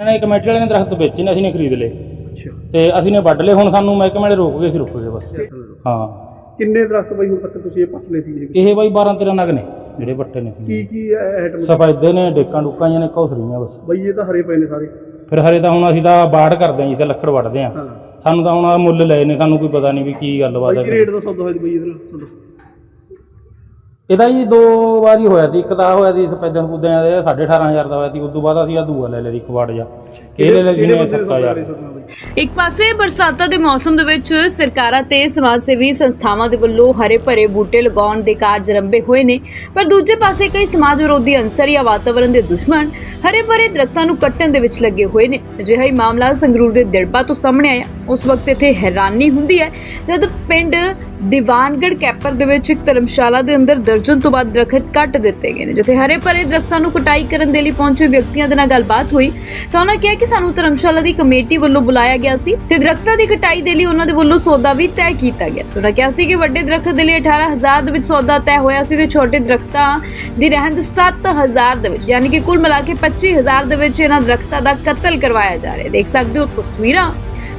ਇਹਨਾਂ ਨੇ ਕਮੇਟੀ ਵਾਲੇ ਨੇ ਦਰਖਤ ਵੇਚੇ ਨੇ ਅਸੀਂ ਨੇ ਖਰੀਦ ਲਏ। ਅੱਛਾ। ਤੇ ਅਸੀਂ ਨੇ ਵੱਢ ਲਏ ਹੁਣ ਸਾਨੂੰ ਮਹਿਕਮੇ ਵਾਲੇ ਰੋਕ ਗਏ ਸੀ ਰੁਕ ਗਏ ਬਸ। ਹਾਂ। ਕਿੰਨੇ ਦਰਖਤ ਬਈ ਹੁਣ ਤੱਕ ਤੁਸੀਂ ਇਹ ਪੱਟ ਲਏ ਸੀ? ਇਹ ਬਾਈ 12 13 ਨਗ ਨੇ ਜਿਹੜੇ ਵੱਟੇ ਨੇ ਕੀ ਕੀ ਆਈਟਮ ਸਫੈਦੇ ਨੇ ਡੇਕਾਂ ਡੁੱਕਾਂ ਜਿਹੀਆਂ ਨੇ ਘੌਸਰੀਆਂ ਬਸ। ਬਈ ਇਹ ਤਾਂ ਹਰੇ ਪਏ ਨੇ ਸਾਰੇ। ਫਿਰ ਹਰੇ ਤਾਂ ਹੁਣ ਅਸੀਂ ਤਾਂ ਬਾੜ ਕਰਦੇ ਆਂ ਜੀ ਤੇ ਲੱਕੜ ਵੱਢਦੇ ਆਂ ਹਾਂ। ਸਾਨੂੰ ਤਾਂ ਹੁਣ ਆਹ ਮੁੱਲ ਲਏ ਨੇ ਸਾਨੂੰ ਕੋਈ ਪਤਾ ਨਹੀਂ ਵੀ ਕੀ ਗੱਲਬਾਤ ਬਈ ਹੈ ਗ੍ਰੇਡ ਦਾ ਸੌਦਾ ਹੋਇਆ ਬਈ ਇਧਰ ਤੁਹਾਡਾ। ਇਹਦਾ ਜੀ ਦੋ ਵਾਰੀ ਹੋਇਆ ਸੀ ਇੱਕ ਤਾਂ ਹੋਇਆ ਸੀ ਸਫੈਦਾਂ ਸਫੂਦਿਆਂ ਦੇ 18500 ਦਾ ਹੋਇਆ ਸੀ ਉਸ ਤੋਂ ਬਾਅਦ ਅਸੀਂ ਆ ਦੂਆ ਲੈ ਲਿਆ ਸੀ ਕਵਾੜ ਜਾ ਇਹ ਲੈ ਲਿਆ ਜੀ ਕਿਹੜੇ ਨੇ ਬੰਦੇ ਨੇ ਸੌਦਾ ਕਰੇ 7000 ਤੁਹਾਡੇ ਨਾਲ ਬਈ ਇੱਕ ਪਾਸੇ ਬਰਸਾਤਾਂ ਦੇ ਮੌਸਮ ਦੇ ਵਿੱਚ ਸਰਕਾਰਾਂ ਤੇ ਸਮਾਜ ਸੇਵੀ ਸੰਸਥਾਵਾਂ ਦੇ ਵੱਲੋਂ ਹਰੇ ਭਰੇ ਬੂਟੇ ਲਗਾਉਣ ਦੇ ਕਾਰਜ ਆਰੰਭੇ ਹੋਏ ਨੇ ਪਰ ਦੂਜੇ ਪਾਸੇ ਕਈ ਸਮਾਜ ਵਿਰੋਧੀ ਅੰਸਰ ਜਾਂ ਵਾਤਾਵਰਣ ਦੇ ਦੁਸ਼ਮਣ ਹਰੇ ਭਰੇ ਦਰਖਤਾਂ ਨੂੰ ਕੱਟਣ ਦੇ ਵਿੱਚ ਲੱਗੇ ਹੋਏ ਨੇ। ਅਜਿਹਾ ਹੀ ਮਾਮਲਾ ਸੰਗਰੂਰ ਦੇ ਦਿੜਬਾ ਤੋਂ ਸਾਹਮਣੇ ਆਇਆ। ਉਸ ਵਕਤ ਇੱਥੇ ਹੈਰਾਨੀ ਹੁੰਦੀ ਹੈ ਜਦ ਪਿੰਡ ਦੀਵਾਨਗੜ ਕੈਪਰ ਦੇ ਵਿੱਚ ਇੱਕ ਧਰਮਸ਼ਾਲਾ ਦੇ ਅੰਦਰ ਦਰਜਨ ਤੋਂ ਵੱਧ ਦਰਖਤ ਕੱਟ ਦਿੱਤੇ ਗਏ ਨੇ। ਜਿੱਥੇ ਹਰੇ ਭਰੇ ਦਰਖਤਾਂ ਨੂੰ ਕਟਾਈ ਕਰਨ ਦੇ ਲਈ ਪਹੁੰਚੇ ਵਿਅਕਤੀਆਂ ਦੇ ਨਾਲ ਗੱਲਬਾਤ ਹੋਈ, ਤਾਂ ਉਹਨਾਂ ਕਿਹਾ ਕਿ ਸਾਨੂੰ ਧਰਮਸ਼ਾਲਾ ਦੀ ਕਮੇਟੀ ਵੱਲੋਂ ਬੁਲਾਇਆ ਗਿਆ ਸੀ ਤੇ ਦਰਖਤਾਂ ਦੀ ਕਟਾਈ ਦੇ ਲਈ ਉਹਨਾਂ ਦੇ ਵੱਲੋਂ ਸੌਦਾ ਵੀ ਤੈਅ ਕੀਤਾ ਗਿਆ। ਸੀ ਉਹਨਾਂ ਕਿਹਾ ਸੀ ਕਿ ਵੱਡੇ ਦਰਖਤ ਦੇ ਲਈ 18000 ਦੇ ਵਿੱਚ ਸੌਦਾ ਤੈਅ ਹੋਇਆ ਸੀ ਤੇ ਛੋਟੇ ਦਰਖਤਾਂ ਦੀ ਰਹਿੰਦ 7000 ਦੇ ਵਿੱਚ, ਯਾਨੀ ਕਿ ਕੁੱਲ ਮਿਲਾ ਕੇ 25000 ਦੇ ਵਿੱਚ ਇਹਨਾਂ ਦਰਖਤਾਂ ਦਾ ਕਤਲ ਕਰਵਾਇਆ ਜਾ ਰਿਹਾ ਦੇਖ ਸਕਦੇ ਹੋ ਤਸਵੀਰਾਂ।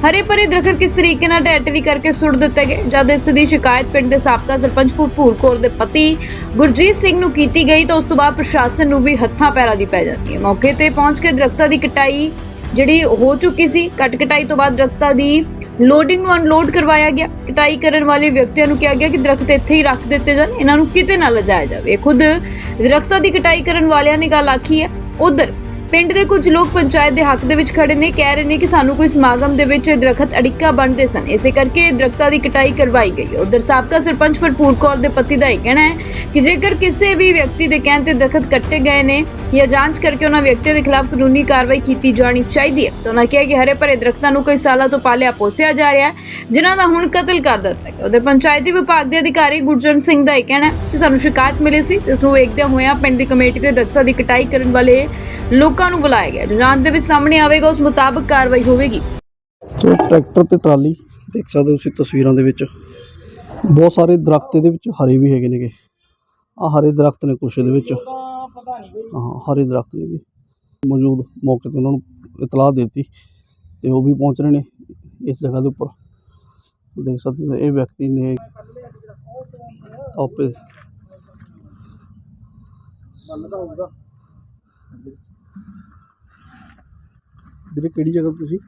ਹਰੇ ਭਰੇ ਦਰਖਤ ਕਿਸ ਤਰੀਕੇ ਨਾਲ ਟੈਟਰੀ ਕਰਕੇ ਸੁੱਟ ਦਿੱਤੇ ਗਏ? ਜਦ ਇਸ ਦੀ ਸ਼ਿਕਾਇਤ ਪਿੰਡ ਦੇ ਸਾਬਕਾ ਸਰਪੰਚ ਭੂਪੂਰ ਕੌਰ ਦੇ ਪਤੀ ਗੁਰਜੀਤ ਸਿੰਘ ਨੂੰ ਕੀਤੀ ਗਈ, ਤਾਂ ਉਸ ਤੋਂ ਬਾਅਦ ਪ੍ਰਸ਼ਾਸਨ ਨੂੰ ਵੀ ਹੱਥਾਂ ਪੈਰਾਂ ਦੀ ਪੈ ਜਾਂਦੀ ਹੈ। ਮੌਕੇ ਤੇ ਪਹੁੰਚ ਕੇ ਦਰਖਤਾਂ ਦੀ ਕਟਾਈ ਜਿਹੜੀ ਹੋ ਚੁੱਕੀ ਸੀ ਕੱਟ ਕਟਾਈ ਤੋਂ ਬਾਅਦ ਦਰਖਤਾਂ ਦੀ ਲੋਡਿੰਗ ਨੂੰ ਅਨਲੋਡ ਕਰਵਾਇਆ ਗਿਆ। ਕਟਾਈ ਕਰਨ ਵਾਲੇ ਵਿਅਕਤੀਆਂ ਨੂੰ ਕਿਹਾ ਗਿਆ ਕਿ ਦਰਖਤ ਇੱਥੇ ਹੀ ਰੱਖ ਦਿੱਤੇ ਜਾਣ, ਇਹਨਾਂ ਨੂੰ ਕਿਤੇ ਨਾ ਲਿਜਾਇਆ ਜਾਵੇ। ਖੁਦ ਦਰਖਤਾਂ ਦੀ ਕਟਾਈ ਕਰਨ ਵਾਲਿਆਂ ਨੇ ਗੱਲ ਆਖੀ ਹੈ। ਉਧਰ ਪਿੰਡ ਦੇ ਕੁਝ ਲੋਕ ਪੰਚਾਇਤ ਦੇ ਹੱਕ ਦੇ ਵਿੱਚ ਖੜੇ ਨੇ, ਕਹਿ ਰਹੇ ਨੇ ਕਿ ਸਾਨੂੰ ਕੋਈ ਸਮਾਗਮ ਦੇ ਵਿੱਚ ਇਹ ਦਰਖਤ ਅੜਿੱਕਾ ਬਣਦੇ ਸਨ। ਇਸੇ ਕਰਕੇ ਇਹ ਦਰਖਤਾਂ ਦੀ ਕਟਾਈ ਕਰਵਾਈ ਗਈ। ਹੈ ਉਧਰ ਸਾਬਕਾ ਸਰਪੰਚ ਭਰਪੂਰ ਕੌਰ ਦੇ ਪਤੀ ਦਾ ਇਹ ਕਹਿਣਾ ਹੈ ਕਿ ਜੇਕਰ ਕਿਸੇ ਵੀ ਵਿਅਕਤੀ ਦੇ ਕਹਿਣ ਤੇ ਦਰਖਤ ਕੱਟੇ ਗਏ ਨੇ ਜਾਂ ਜਾਂਚ ਕਰਕੇ ਉਹਨਾਂ ਵਿਅਕਤੀਆਂ ਦੇ ਖਿਲਾਫ ਕਾਨੂੰਨੀ ਕਾਰਵਾਈ ਕੀਤੀ ਜਾਣੀ ਚਾਹੀਦੀ ਹੈ। ਤਾਂ ਉਹਨਾਂ ਕਿਹਾ ਕਿ ਹਰੇ ਭਰੇ ਦਰਖਤਾਂ ਨੂੰ ਕਈ ਸਾਲਾਂ ਤੋਂ ਪਾਲਿਆ ਪੋਸਿਆ ਜਾ ਰਿਹਾ ਹੈ, ਜਿਨ੍ਹਾਂ ਦਾ ਹੁਣ ਕਤਲ ਕਰ ਦਿੱਤਾ ਗਿਆ। ਉਧਰ ਪੰਚਾਇਤੀ ਵਿਭਾਗ ਦੇ ਅਧਿਕਾਰੀ ਗੁਰਜਨ ਸਿੰਘ ਦਾ ਇਹ ਕਹਿਣਾ ਹੈ ਕਿ ਸਾਨੂੰ ਸ਼ਿਕਾਇਤ ਮਿਲੀ ਸੀ, ਜਿਸ ਨੂੰ ਵੇਖਦਿਆਂ ਹੋਇਆਂ ਪਿੰਡ ਦੀ ਕਮੇਟੀ ਤੇ ਦਰਖਤਾਂ ਦੀ ਕਟਾਈ ਕਰਨ ਵਾਲੇ ਲੋਕ ਨੂੰ ਬੁਲਾਇਆ ਗਿਆ। ਜੋ ਜਾਂਚ ਦੇ ਵਿੱਚ ਸਾਹਮਣੇ ਆਵੇਗਾ, ਉਸ ਮੁਤਾਬਕ ਕਾਰਵਾਈ ਹੋਵੇਗੀ। ਸੋ ਟਰੈਕਟਰ ਤੇ ਟਰਾਲੀ, ਦੇਖ ਸਕਦੇ ਹੋ ਤੁਸੀਂ ਤਸਵੀਰਾਂ ਦੇ ਵਿੱਚ। ਬਹੁਤ ਸਾਰੇ ਦਰਖਤ ਇਹਦੇ ਵਿੱਚ ਹਰੇ ਵੀ ਹੈਗੇ ਨੇਗੇ। ਆ ਹਰੇ ਦਰਖਤ ਨੇ ਕੁਛ ਇਹਦੇ ਵਿੱਚ। ਹਾਂ, ਹਰੇ ਦਰਖਤ ਨੇਗੇ। ਮੌਜੂਦ ਮੌਕੇ ਤੇ ਉਹਨਾਂ ਨੂੰ ਇਤਲਾਹ ਦਿੱਤੀ ਤੇ ਉਹ ਵੀ ਪਹੁੰਚ ਰਹੇ ਨੇ ਇਸ ਜਗ੍ਹਾ ਦੇ ਉੱਪਰ। ਦੇਖ ਸਕਦੇ ਹੋ, ਇਹ ਵਿਅਕਤੀ ਨੇ ਆਪੇ ਵੀਰੇ ਕਿਹੜੀ ਜਗ੍ਹਾ ਤੋਂ ਤੁਸੀਂ?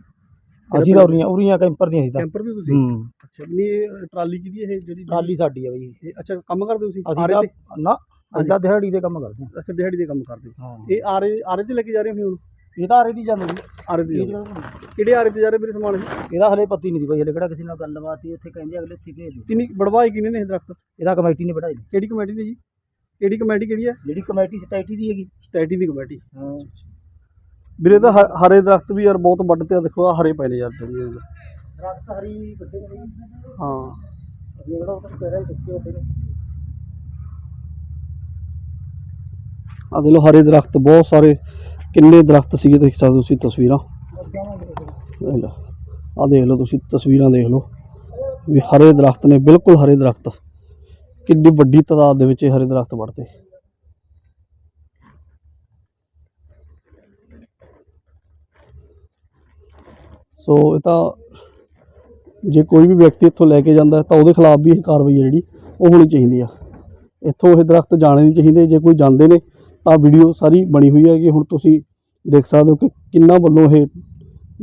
ਅਸੀਂ ਤਾਂ ਉਰੀਆਂ ਉਰੀਆਂ ਕੈਂਪਰ ਦੀਆਂ ਸੀ ਤਾਂ। ਕੈਂਪਰ ਦੇ ਤੁਸੀਂ? ਹੂੰ। ਅੱਛਾ ਨਹੀਂ ਇਹ ਟਰਾਲੀ ਕਿਹਦੀ ਹੈ ਇਹ ਜਿਹੜੀ ਟਰਾਲੀ ਸਾਡੀ ਆ ਬਈ। ਇਹ ਅੱਛਾ ਕੰਮ ਕਰਦੇ ਹੋ ਤੁਸੀਂ? ਅਸੀਂ ਆਰੇ ਤਾਂ ਤੇ? ਨਾ ਅਸੀਂ ਤਾਂ ਦਿਹਾੜੀ ਦੇ ਕੰਮ ਕਰਦੇ ਅੱਛਾ ਦਿਹਾੜੀ ਦੇ ਕੰਮ ਕਰਦੇ ਹੋ। ਹਾਂ। ਇਹ ਆਰੇ ਆਰੇ ਤੇ ਲੈ ਕੇ ਜਾ ਰਹੇ ਹੋ ਹੁਣ? ਇਹ ਤਾਂ ਆਰੇ ਦੀ ਜਾਂਦੇ ਆਰੇ ਤੇ ਜਾ ਰਹੇ ਹੋ। ਕਿਹੜੇ ਆਰੇ ਤੇ ਜਾ ਰਹੇ ਮੇਰੇ ਸਮਾਨ? ਇਹ ਇਹਦਾ ਹਲੇ ਪਤੀ ਨਹੀਂ ਦੀ ਬਈ ਹਲੇ ਕਿਹੜਾ ਕਿਸੇ ਨਾਲ ਗੱਲਬਾਤ ਹੀ ਇੱਥੇ ਕਹਿੰਦੇ ਅਗਲੇ ਇੱਥੇ ਭੇਜ ਦਿਓ। ਕਿੰਨੀ ਬੜਵਾਈ ਕਿੰਨੇ ਨੇ ਇਹ ਦਰਖਤ? ਇਹਦਾ ਕਮੇਟੀ ਨੇ ਵਧਾਈ ਕਿਹੜੀ ਕਮੇਟੀ ਨੇ ਜੀ? ਕਿਹੜੀ ਕਮੇਟੀ ਕਿਹੜੀ ਹੈ? ਜਿਹੜੀ ਕਮੇਟੀ ਸਟੈਟੀ ਦੀ ਹੈਗੀ। ਸਟੈਟੀ ਦੀ ਕਮੇਟੀ। ਹਾਂ। ਵੀਰੇ ਤਾਂ ਹਰੇ ਦਰਖਤ ਵੀ ਯਾਰ ਬਹੁਤ ਵੱਡ ਤੇ ਆ ਦੇਖੋ ਆ ਹਰੇ ਪਏ ਨੇ ਯਾਰ ਦੁਨੀਆ ਦੇ ਦਰਖਤ ਹਰੀ ਵੱਡੇ ਨੇ। ਹਾਂ। ਜਿਹੜਾ ਉਹ ਨੇ। ਆ ਦੇਖ ਲਓ ਹਰੇ ਦਰਖਤ ਬਹੁਤ ਸਾਰੇ ਕਿੰਨੇ ਦਰਖਤ ਸੀਗੇ ਦੇਖ ਸਕਦੇ ਹੋ ਤੁਸੀਂ ਤਸਵੀਰਾਂ? ਲਓ। ਆ ਦੇਖ ਲਓ ਤੁਸੀਂ ਤਸਵੀਰਾਂ ਦੇਖ ਲਓ ਵੀ ਹਰੇ ਦਰਖਤ ਨੇ ਬਿਲਕੁਲ ਹਰੇ ਦਰਖਤ। ਕਿੰਨੀ ਵੱਡੀ ਤਾਦਾਦ ਦੇ ਵਿੱਚ ਇਹ ਹਰੇ ਦਰਖਤ ਵੱਢਦੇ। ਸੋ ਇਹ ਤਾਂ ਜੇ ਕੋਈ ਵੀ ਵਿਅਕਤੀ ਇੱਥੋਂ ਲੈ ਕੇ ਜਾਂਦਾ ਤਾਂ ਉਹਦੇ ਖਿਲਾਫ ਵੀ ਇਹ ਕਾਰਵਾਈ ਹੈ ਜਿਹੜੀ, ਉਹ ਹੋਣੀ ਚਾਹੀਦੀ ਆ। ਇੱਥੋਂ ਇਹ ਦਰਖਤ ਜਾਣੇ ਨਹੀਂ ਚਾਹੀਦੇ, ਜੇ ਕੋਈ ਜਾਂਦੇ ਨੇ ਤਾਂ ਵੀਡੀਓ ਸਾਰੀ ਬਣੀ ਹੋਈ ਹੈ ਕਿ ਹੁਣ ਤੁਸੀਂ ਦੇਖ ਸਕਦੇ ਹੋ ਕਿ ਕਿੰਨਾ ਵੱਲੋਂ ਇਹ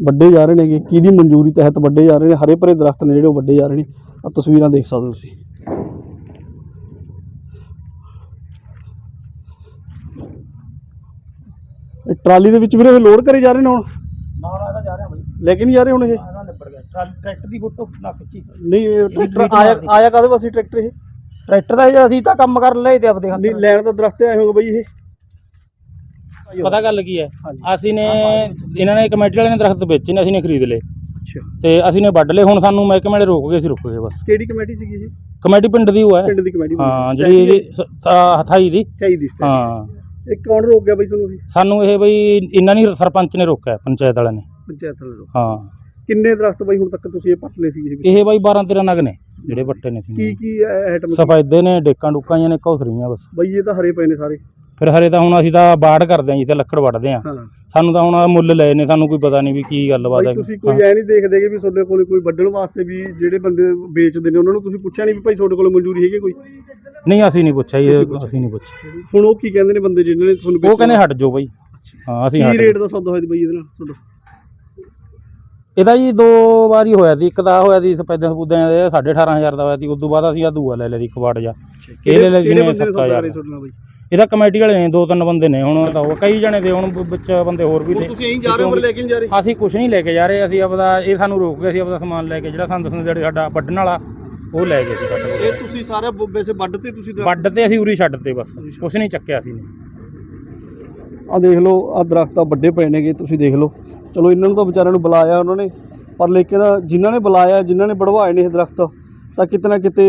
ਵੱਡੇ ਜਾ ਰਹੇ ਨੇਗੇ, ਕਿਹਦੀ ਮਨਜ਼ੂਰੀ ਤਹਿਤ ਵੱਡੇ ਜਾ ਰਹੇ ਨੇ, ਹਰੇ ਭਰੇ ਦਰਖਤ ਨੇ ਜਿਹੜੇ ਉਹ ਵੱਡੇ ਜਾ ਰਹੇ ਨੇ। ਆ ਤਸਵੀਰਾਂ ਦੇਖ ਸਕਦੇ ਹੋ ਤੁਸੀਂ। ਇਹ ਟਰਾਲੀ ਦੇ ਵਿੱਚ ਵੀਰੇ ਲੋਡ ਕਰੇ ਜਾ ਰਹੇ ਨੇ ਹੁਣ ਨਾ ਨਾ ਇਹਦਾ ਜਾ ਰਿਹਾ ਬਈ ਲੈ ਕੇ ਨਹੀਂ ਜਾ ਰਹੇ ਹੁਣ ਇਹ? ਗਿਆ। ਟਰੈਕਟਰ ਦੀ ਫੋਟੋ ਨਾ ਖਿੱਚੀ ਨਹੀਂ ਇਹ ਟਰੈਕਟਰ ਆਇਆ। ਆਇਆ ਕਾਹਦੇ ਵਾਸਤੇ ਟਰੈਕਟਰ ਇਹ? ਟਰੈਕਟਰ ਦਾ ਜੇ ਅਸੀਂ ਤਾਂ ਕੰਮ ਕਰ ਲਏ ਤੇ ਆਪਦੇ ਨਹੀਂ ਲੈਣ ਦਾ ਦਰਖਤ ਆਏ ਹੋਗੇ ਬਈ ਇਹ। ਪਤਾ ਗੱਲ ਕੀ ਹੈ? ਹਾਂਜੀ। ਅਸੀਂ ਨੇ ਇਹਨਾਂ ਨੇ ਕਮੇਟੀ ਵਾਲੇ ਨੇ ਦਰਖਤ ਵੇਚੇ ਨੇ ਅਸੀਂ ਨੇ ਖਰੀਦ ਲਏ। ਅੱਛਾ। ਤੇ ਅਸੀਂ ਨੇ ਵੱਢ ਲਏ ਹੁਣ ਸਾਨੂੰ ਮਹਿਕਮੇ ਵਾਲੇ ਰੋਕ ਗਏ ਸੀ ਰੁਕ ਗਏ ਬਸ। ਕਿਹੜੀ ਕਮੇਟੀ ਸੀਗੀ ਇਹ? ਕਮੇਟੀ ਪਿੰਡ ਦੀ ਉਹ ਹੈ। ਪਿੰਡ ਦੀ ਕਮੇਟੀ ਹਾਂ ਜਿਹੜੀ ਇਹਦੀ ਸ- ਅਹ ਹਥਾਈ ਦੀ। ਚਾਹੀ ਦੀ ਹਾਂ। ਇਹ ਕੌਣ ਰੋਕ ਗਿਆ ਬਈ ਤੁਹਾਨੂੰ ਇਹ? ਸਾਨੂੰ ਇਹ ਬਈ ਇਹਨਾਂ ਨੇ ਸਰਪੰਚ ਨੇ ਰੋਕਿਆ ਪੰਚਾਇਤ ਵਾਲਿਆਂ ਨੇ। ਪੰਚਾਇਤ ਵਾਲੇ ਹਾਂ। ਕਿੰਨੇ ਦਰਖਤ ਬਈ ਹੁਣ ਤੱਕ ਤੁਸੀਂ ਇਹ ਪੱਟ ਲਏ ਸੀ ਇਹ ਬਈ 12 13 ਨਗ ਨੇ ਜਿਹੜੇ ਵੱਟੇ ਨੇ ਕੀ ਸੀ ਕੀ ਆਈਟਮ ਸਫੈਦੇ ਨੇ ਡੇਕਾਂ ਡੁੱਕਾਂ ਨੇ ਘੌਸਰੀਆਂ ਬਸ। ਬਈ ਇਹ ਤਾਂ ਹਰੇ ਪਏ ਨੇ ਸਾਰੇ। ਫਿਰ ਹਰੇ ਤਾਂ ਹੁਣ ਅਸੀਂ ਤਾਂ ਬਾੜ ਕਰਦੇ ਆਂ ਜੀ ਤੇ ਲੱਕੜ ਵੱਢਦੇ ਆਂ। ਹਾਂ। ਸਾਨੂੰ ਤਾਂ ਹੁਣ ਮੁੱਲ ਲਏ ਨੇ ਸਾਨੂੰ ਕੋਈ ਪਤਾ ਨਹੀਂ ਵੀ ਕੀ ਗੱਲਬਾਤ ਬਾਈ ਹੈ। ਤੁਸੀਂ ਕੋਈ ਐ ਨਹੀਂ ਦੇਖਦੇ ਕਿ ਵੀ ਤੁਹਾਡੇ ਕੋਲ ਕੋਈ ਵੱਢਣ ਵਾਸਤੇ ਵੀ ਜਿਹੜੇ ਬੰਦੇ ਵੇਚਦੇ ਨੇ ਉਹਨਾਂ ਨੂੰ ਤੁਸੀਂ ਪੁੱਛਿਆ ਨਹੀਂ ਵੀ ਭਾਈ ਤੁਹਾਡੇ ਕੋਲ ਮਨਜ਼ੂਰੀ ਹੈਗੀ ਕੋਈ? ਨਹੀਂ ਅਸੀਂ ਨਹੀਂ ਪੁੱਛਿਆ ਜੀ। ਅਸੀਂ ਨਹੀਂ ਪੁੱਛਿਆ। ਹੁਣ ਉਹ ਕੀ ਕਹਿੰਦੇ ਨੇ ਬੰਦੇ ਜਿਹਨਾਂ ਨੇ ਤੁਹਾਨੂੰ ਉਹ? ਕਹਿੰਦੇ ਹਟ ਜਾਓ ਬਾਈ। ਹਾਂ ਅਸੀਂ ਹਟ ਕੀ। ਰੇਟ ਦਾ ਸੌਦਾ ਹੋਇਆ ਬਾਈ ਇਹਦੇ ਨਾਲ ਤੁਹਾਡਾ? ਇਹਦਾ ਜੀ ਦੋ ਵਾਰੀ ਹੋਇਆ ਸੀ ਇੱਕ ਤਾਂ ਹੋਇਆ ਸੀ ਸਪੈਦਾਂ ਸਪੂਦਾਂ ਦੇ 18500 ਦਾ ਹੋਇਆ ਸੀ ਉਦੋਂ ਬਾਅਦ ਅਸੀਂ ਆ ਦੂਆ ਲੈ ਲਿਆ ਸੀ ਕਵਾੜ ਜਾ। ਇਹ ਲੈ ਲਿਆ ਜਿਹਨੇ ਬੰਦੇ ਨੇ ਸੌਦਾ 7000 ਕਰੇ ਤੁਹਾਡੇ ਨਾਲ ਬਾਈ? ਇਹਦਾ ਕਮੇਟੀ ਵਾਲੇ ਨੇ ਦੋ ਤਿੰਨ ਬੰਦੇ ਨੇ ਹੁਣ ਤਾਂ ਉਹ ਕਈ ਜਣੇ ਦੇ ਹੁਣ ਵਿੱਚ ਬੰਦੇ ਹੋਰ ਵੀ ਨੇ। ਤੁਸੀਂ ਐਂ ਜਾ ਰਹੇ ਹੋ ਲੈ ਕੇ ਨਹੀਂ ਜਾ ਰਹੇ? ਅਸੀਂ ਕੁਝ ਨਹੀਂ ਲੈ ਕੇ ਜਾ ਰਹੇ ਅਸੀਂ ਆਪਦਾ ਇਹ ਸਾਨੂੰ ਰੋਕ ਗਏ ਸੀ ਆਪਦਾ ਸਮਾਨ ਲੈ ਕੇ ਜਿਹੜਾ ਸਾਨੂੰ ਦੱਸਣ ਜਿਹੜੇ ਸਾਡਾ ਵੱਢਣ ਵਾਲਾ ਉਹ ਲੈ ਗਏ ਸੀ ਕੱਟ। ਇਹ ਤੁਸੀਂ ਸਾਰਾ ਵੈਸੇ ਵੱਢ ਤੇ ਤੁਸੀਂ ਵੱਢ ਤੇ ਅਸੀਂ ਉਰੀ ਛੱਡ ਤੇ ਬਸ ਕੁਝ ਨਹੀਂ ਚੱਕਿਆ ਸੀ ਆ ਦੇਖ ਲਓ ਆ ਦਰਖਤ ਆ ਵੱਡੇ ਪਏ ਨੇਗੇ ਤੁਸੀਂ ਦੇਖ ਲਓ। ਚਲੋ ਇਹਨਾਂ ਨੂੰ ਤਾਂ ਵਿਚਾਰਿਆਂ ਨੂੰ ਬੁਲਾਇਆ ਉਹਨਾਂ ਨੇ, ਪਰ ਲੇਕਿਨ ਜਿਨ੍ਹਾਂ ਨੇ ਬੁਲਾਇਆ, ਜਿਨ੍ਹਾਂ ਨੇ ਵੜਵਾਏ ਨੇ ਇਹ ਦਰਖਤ, ਤਾਂ ਕਿਤੇ ਨਾ ਕਿਤੇ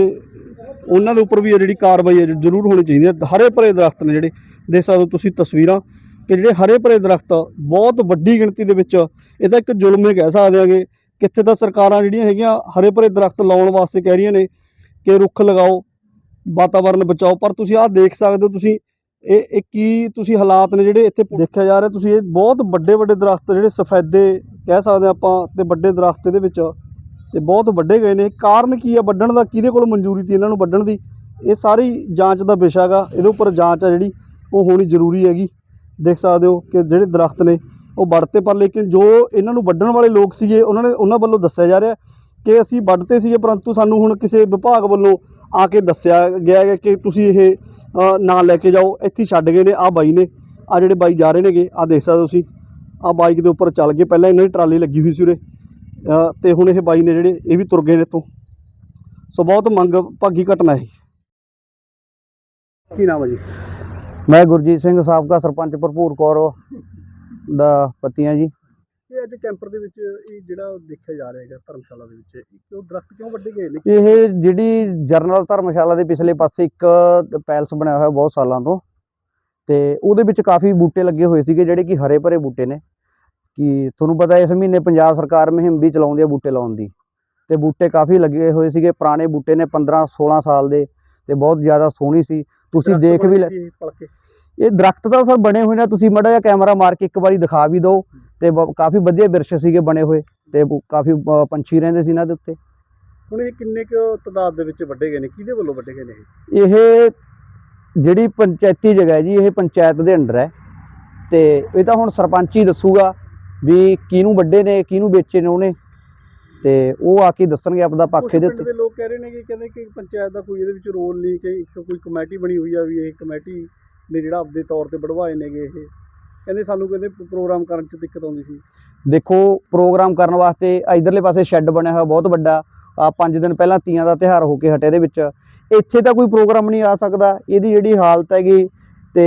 ਉਹਨਾਂ ਦੇ ਉੱਪਰ ਵੀ ਇਹ ਜਿਹੜੀ ਕਾਰਵਾਈ ਹੈ ਜ਼ਰੂਰ ਹੋਣੀ ਚਾਹੀਦੀ ਹੈ। ਹਰੇ ਭਰੇ ਦਰਖਤ ਨੇ ਜਿਹੜੇ ਦੇਖ ਸਕਦੇ ਹੋ ਤੁਸੀਂ ਤਸਵੀਰਾਂ ਕਿ ਜਿਹੜੇ ਹਰੇ ਭਰੇ ਦਰਖਤ ਬਹੁਤ ਵੱਡੀ ਗਿਣਤੀ ਦੇ ਵਿੱਚ ਇਹ ਤਾਂ ਇੱਕ ਜ਼ੁਲਮ ਹੀ ਕਹਿ ਸਕਦੇ ਆਂਗੇ ਕਿੱਥੇ ਤਾਂ ਸਰਕਾਰਾਂ ਜਿਹੜੀਆਂ ਹੈਗੀਆਂ ਹਰੇ ਭਰੇ ਦਰਖਤ ਲਾਉਣ ਵਾਸਤੇ ਕਹਿ ਰਹੀਆਂ ਨੇ ਕਿ ਰੁੱਖ ਲਗਾਓ, ਵਾਤਾਵਰਨ ਬਚਾਓ, ਪਰ ਤੁਸੀਂ ਆਹ ਦੇਖ ਸਕਦੇ ਹੋ ਤੁਸੀਂ ਇਹ ਇਹ ਕੀ ਤੁਸੀਂ ਹਾਲਾਤ ਨੇ ਜਿਹੜੇ ਇੱਥੇ ਦੇਖਿਆ ਜਾ ਰਿਹਾ, ਤੁਸੀਂ ਇਹ ਬਹੁਤ ਵੱਡੇ ਵੱਡੇ ਦਰਖਤ ਜਿਹੜੇ ਸਫੈਦੇ ਕਹਿ ਸਕਦੇ ਹਾਂ ਆਪਾਂ ਤੇ ਵੱਡੇ ਦਰਖਤ ਇਹਦੇ ਵਿੱਚ ਤੇ ਬਹੁਤ ਵੱਡੇ ਗਏ ਨੇ। ਕਾਰਨ ਕੀ ਆ? ਵੱਢਣ ਦਾ ਕਿਹਦੇ ਕੋਲ ਮਨਜ਼ੂਰੀ ਸੀ ਇਹਨਾਂ ਨੂੰ ਵੱਢਣ ਦੀ? ਇਹ ਸਾਰੀ ਜਾਂਚ ਦਾ ਵਿਸ਼ਾ ਗਾ ਇਹਦੇ ਉੱਪਰ ਜਾਂਚ ਆ ਜਿਹੜੀ, ਉਹ ਹੋਣੀ ਜ਼ਰੂਰੀ ਹੈਗੀ। ਦੇਖ ਸਕਦੇ ਹੋ ਕਿ ਜਿਹੜੇ ਦਰਖਤ ਨੇ, ਉਹ ਵੱਢਤੇ ਪਰ ਲੇਕਿਨ ਜੋ ਇਹਨਾਂ ਨੂੰ ਵੱਢਣ ਵਾਲੇ ਲੋਕ ਸੀਗੇ, ਉਹਨਾਂ ਨੇ ਉਹਨਾਂ ਵੱਲੋਂ ਦੱਸਿਆ ਜਾ ਰਿਹਾ ਕਿ ਅਸੀਂ ਵੱਢਤੇ ਸੀਗੇ, ਪਰੰਤੂ ਸਾਨੂੰ ਹੁਣ ਕਿਸੇ ਵਿਭਾਗ ਵੱਲੋਂ ਆ ਕੇ ਦੱਸਿਆ ਗਿਆ ਹੈ ਕਿ ਤੁਸੀਂ ਇਹ ਅ, ਨਾ ਲੈ ਕੇ ਜਾਓ। ਇੱਥੇ ਛੱਡ ਗਏ ਨੇ ਆ ਬਾਈ ਨੇ। ਆ ਜਿਹੜੇ ਬਾਈ ਜਾ ਰਹੇ ਨੇਗੇ ਆ ਦੇਖ ਸਕਦੇ ਹੋ ਤੁਸੀਂ। ਆ ਬਾਈਕ ਦੇ ਉੱਪਰ ਚੱਲ ਗਏ। ਪਹਿਲਾਂ ਇਹਨਾਂ ਦੀ ਟਰਾਲੀ ਲੱਗੀ ਹੋਈ ਸੀ ਉਰੇ। ਅ, ਤੇ ਹੁਣ ਇਹ ਬਾਈ ਨੇ ਜਿਹੜੇ ਇਹ ਵੀ ਤੁਰ ਗਏ ਨੇ ਇੱਥੋਂ। ਸੋ ਬਹੁਤ ਮੰਗ ਭਾਗੀ ਘਟਨਾ ਹੈ ਕੀ ਨਾਮ ਹੈ ਜੀ? ਮੈਂ ਗੁਰਜੀਤ ਸਿੰਘ ਸਾਬਕਾ ਸਰਪੰਚ ਭਰਪੂਰ ਕੌਰ ਦਾ ਪਤੀ ਹਾਂ ਜੀ। ਅੱਜ ਕੈਂਪਰ ਦੇ ਵਿੱਚ ਇਹ ਜਿਹੜਾ ਦੇਖਿਆ ਜਾ ਰਿਹਾ ਹੈਗਾ ਧਰਮਸ਼ਾਲਾ ਦੇ ਵਿੱਚ ਇਹ ਕਿਉਂ ਦਰਖਤ ਕਿਉਂ ਵੱਢੇ ਗਏ ਨੇ? ਇਹ ਜਿਹੜੀ ਜਰਨਲ ਧਰਮਸ਼ਾਲਾ ਦੇ ਪਿਛਲੇ ਪਾਸੇ ਇੱਕ ਪੈਲਸ ਬਣਿਆ ਹੋਇਆ ਬਹੁਤ ਸਾਲਾਂ ਤੋਂ ਤੇ ਉਹਦੇ ਵਿੱਚ ਕਾਫੀ ਬੂਟੇ ਲੱਗੇ ਹੋਏ ਸੀਗੇ ਜਿਹੜੇ ਕਿ ਹਰੇ ਭਰੇ ਬੂਟੇ ਨੇ। ਕਿ ਤੁਹਾਨੂੰ ਪਤਾ ਇਸ ਮਹੀਨੇ ਪੰਜਾਬ ਸਰਕਾਰ ਮੁਹਿੰਮ ਵੀ ਚਲਾਉਂਦੀ ਹੈ ਬੂਟੇ ਲਾਉਣ ਦੀ। ਤੇ ਬੂਟੇ ਕਾਫੀ ਲੱਗੇ ਹੋਏ ਸੀਗੇ ਪੁਰਾਣੇ ਬੂਟੇ ਨੇ 15 16 ਸਾਲ ਦੇ ਤੇ ਬਹੁਤ ਜ਼ਿਆਦਾ ਸੋਹਣੀ ਸੀ। ਤੁਸੀਂ ਦੇਖ ਵੀ ਲੈ ਇਹ ਦਰਖਤ ਤਾਂ ਸਰ ਬਣੇ ਹੋਏ ਨੇ ਤੁਸੀਂ ਮੜਾ ਜਿਹਾ ਕੈਮਰਾ ਮਾਰ ਕੇ ਇੱਕ ਵਾਰੀ ਦਿਖਾ ਵੀ ਦਿਓ। ਤੇ ਕਾਫੀ ਵਧੀਆ ਬਿਰਸ਼ ਸੀਗੇ ਬਣੇ ਹੋਏ ਤੇ ਕਾਫੀ ਪੰਛੀ ਰਹਿੰਦੇ ਸੀ ਇਹਨਾਂ ਦੇ ਉੱਤੇ। ਹੁਣ ਇਹ ਕਿੰਨੇ ਕੁ ਤਾਦਾਦ ਦੇ ਵਿੱਚ ਵੱਢੇ ਗਏ ਨੇ? ਕਿਹਦੇ ਵੱਲੋਂ ਵੱਢੇ ਗਏ ਨੇ ਇਹ? ਜਿਹੜੀ ਪੰਚਾਇਤੀ ਜਗ੍ਹਾ ਹੈ ਜੀ ਇਹ ਪੰਚਾਇਤ ਦੇ ਅੰਡਰ ਹੈ। ਤੇ ਇਹ ਤਾਂ ਹੁਣ ਸਰਪੰਚ ਹੀ ਦੱਸੂਗਾ ਵੀ ਕਿਹਨੂੰ ਵੱਡੇ ਨੇ ਕਿਹਨੂੰ ਵੇਚੇ ਨੇ ਉਹਨੇ। ਤੇ ਉਹ ਆ ਕੇ ਦੱਸਣਗੇ ਆਪਦਾ ਪੱਖ ਪਿੰਡ ਉੱਤੇ। ਦੇ ਲੋਕ ਕਹਿ ਰਹੇ ਨੇ ਕਿ ਕਹਿੰਦੇ ਕਿ ਪੰਚਾਇਤ ਦਾ ਕੋਈ ਇਹਦੇ ਵਿੱਚ ਰੋਲ ਨਹੀਂ ਕਿ ਇੱਕ ਕੋਈ ਕਮੇਟੀ ਬਣੀ ਹੋਈ ਆ ਵੀ ਇਹ ਕਮੇਟੀ ਨੇ ਜਿਹੜਾ ਆਪਦੇ ਤੌਰ ਤੇ ਵਢਵਾਏ ਨੇਗੇ ਇਹ। ਕਹਿੰਦੇ ਸਾਨੂੰ ਕਹਿੰਦੇ ਪ੍ਰੋਗਰਾਮ ਕਰਨ 'ਚ ਦਿੱਕਤ ਆਉਂਦੀ ਸੀ। ਦੇਖੋ, ਪ੍ਰੋਗਰਾਮ ਕਰਨ ਵਾਸਤੇ ਇਧਰਲੇ ਪਾਸੇ ਸ਼ੈੱਡ ਬਣਿਆ ਹੋਇਆ ਬਹੁਤ ਵੱਡਾ। ਆ ਪੰਜ ਦਿਨ ਪਹਿਲਾਂ ਤੀਆਂ ਦਾ ਤਿਉਹਾਰ ਹੋ ਕੇ ਹਟੇ ਇਹਦੇ ਵਿੱਚ। ਇੱਥੇ ਤਾਂ ਕੋਈ ਪ੍ਰੋਗਰਾਮ ਨਹੀਂ ਆ ਸਕਦਾ। ਇਹਦੀ ਜਿਹੜੀ ਹਾਲਤ ਹੈਗੀ ਤੇ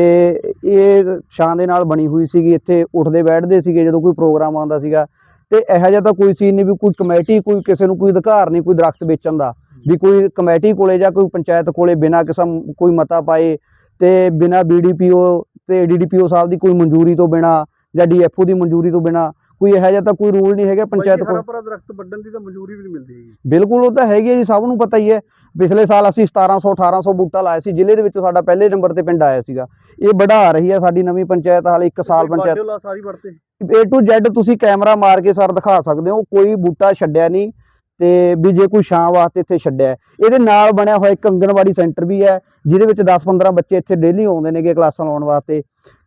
ਇਹ ਛਾਂ ਦੇ ਨਾਲ ਬਣੀ ਹੋਈ ਸੀਗੀ। ਇੱਥੇ ਉੱਠਦੇ ਬੈਠਦੇ ਸੀਗੇ ਜਦੋਂ ਕੋਈ ਪ੍ਰੋਗਰਾਮ ਆਉਂਦਾ ਸੀਗਾ। ਤੇ ਇਹੋ ਜਿਹਾ ਤਾਂ ਕੋਈ ਸੀਨ ਨਹੀਂ ਵੀ ਕੋਈ ਕਮੇਟੀ, ਕੋਈ ਕਿਸੇ ਨੂੰ ਕੋਈ ਅਧਿਕਾਰ ਨਹੀਂ, ਕੋਈ ਦਰਖਤ ਵੇਚਣ ਦਾ। ਵੀ ਕੋਈ ਕਮੇਟੀ ਕੋਲੇ ਜਾਂ ਕੋਈ ਪੰਚਾਇਤ ਕੋਲੇ ਬਿਨਾਂ ਕਿਸੇ ਕੋਈ ਮਤਾ ਪਾਏ ਤੇ ਬਿਨਾਂ ਬੀਡੀਪੀਓ ਤੇ ਡੀਡੀਪੀਓ ਸਾਹਿਬ ਦੀ ਕੋਈ ਮਨਜ਼ੂਰੀ ਤੋਂ ਬਿਨਾਂ ਜਾਂ ਡੀਐਫਓ ਦੀ ਮਨਜ਼ੂਰੀ ਤੋਂ ਬਿਨਾਂ ਕੋਈ ਇਹੋ ਜਿਹਾ ਤਾਂ ਕੋਈ ਰੂਲ ਨਹੀਂ ਹੈਗਾ ਪੰਚਾਇਤ ਹਰਾ ਕੋਲ। ਭਰਾ ਦਰਖਤ ਵੱਢਣ ਦੀ ਤਾਂ ਮਨਜ਼ੂਰੀ ਵੀ ਨਹੀਂ ਮਿਲਦੀ ਹੈਗੀ। ਬਿਲਕੁਲ ਉਹ ਤਾਂ ਹੈਗੀ ਹੈ ਜੀ ਸਭ ਨੂੰ ਪਤਾ ਹੀ ਹੈ। ਪਿਛਲੇ ਸਾਲ ਅਸੀਂ 1700 1800 ਬੂਟਾ ਲਾਇਆ ਸੀ ਜ਼ਿਲ੍ਹੇ ਦੇ ਵਿੱਚੋਂ ਸਾਡਾ ਪਹਿਲੇ ਨੰਬਰ ਤੇ ਪਿੰਡ ਆਇਆ ਸੀਗਾ। ਇਹ ਵਧਾ ਰਹੀ ਹੈ ਸਾਡੀ ਨਵੀਂ ਪੰਚਾਇਤ ਹਾਲੇ 1 ਸਾਲ ਪੰਚਾਇਤ ਸਾਰੀ ਵਰਤੇ। A to Z ਤੁਸੀਂ ਕੈਮਰਾ ਮਾਰ ਕੇ ਸਰ ਦਿਖਾ ਸਕਦੇ ਹੋ ਕੋਈ ਬੂਟਾ ਛੱਡਿਆ ਨਹੀਂ। ਤੇ ਵੀ ਜੇ ਕੋਈ ਛਾਂ ਵਾਸਤੇ ਇੱਥੇ ਛੱਡਿਆ ਹੈ। ਇਹਦੇ ਨਾਲ ਬਣਿਆ ਹੋਇਆ ਇੱਕ ਅੰਗਨਵਾੜੀ ਸੈਂਟਰ ਵੀ ਹੈ ਜਿਹਦੇ ਵਿੱਚ 10-15 ਬੱਚੇ ਇੱਥੇ ਡੇਲੀ ਆਉਂਦੇ ਨੇਗੇ ਕਲਾਸਾਂ ਲਾਉਣ ਵਾਸਤੇ।